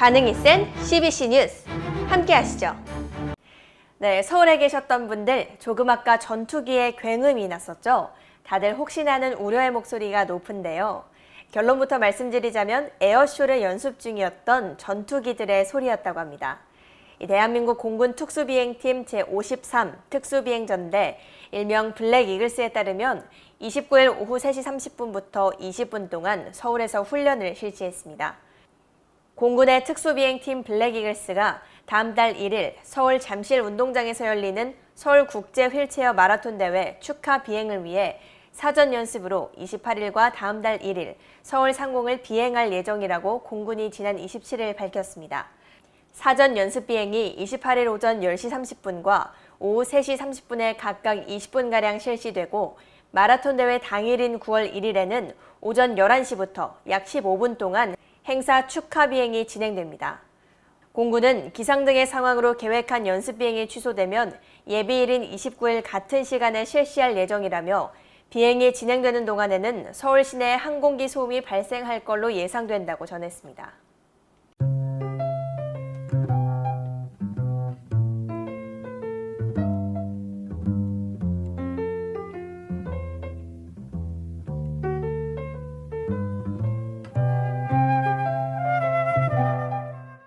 반응이 센 CBC 뉴스 함께 하시죠. 네, 서울에 계셨던 분들 조금 아까 전투기에 굉음이 났었죠. 다들 혹시나는 우려의 목소리가 높은데요. 결론부터 말씀드리자면 에어쇼를 연습 중이었던 전투기들의 소리였다고 합니다. 이 대한민국 공군 특수비행팀 제53 특수비행전대 일명 블랙 이글스에 따르면 29일 오후 3시 30분부터 20분 동안 서울에서 훈련을 실시했습니다. 공군의 특수비행팀 블랙 이글스가 다음 달 1일 서울 잠실 운동장에서 열리는 서울 국제 휠체어 마라톤 대회 축하 비행을 위해 사전 연습으로 28일과 다음 달 1일 서울 상공을 비행할 예정이라고 공군이 지난 27일 밝혔습니다. 사전 연습 비행이 28일 오전 10시 30분과 오후 3시 30분에 각각 20분가량 실시되고 마라톤 대회 당일인 9월 1일에는 오전 11시부터 약 15분 동안 행사 축하 비행이 진행됩니다. 공군은 기상 등의 상황으로 계획한 연습 비행이 취소되면 예비일인 29일 같은 시간에 실시할 예정이라며 비행이 진행되는 동안에는 서울 시내 항공기 소음이 발생할 걸로 예상된다고 전했습니다.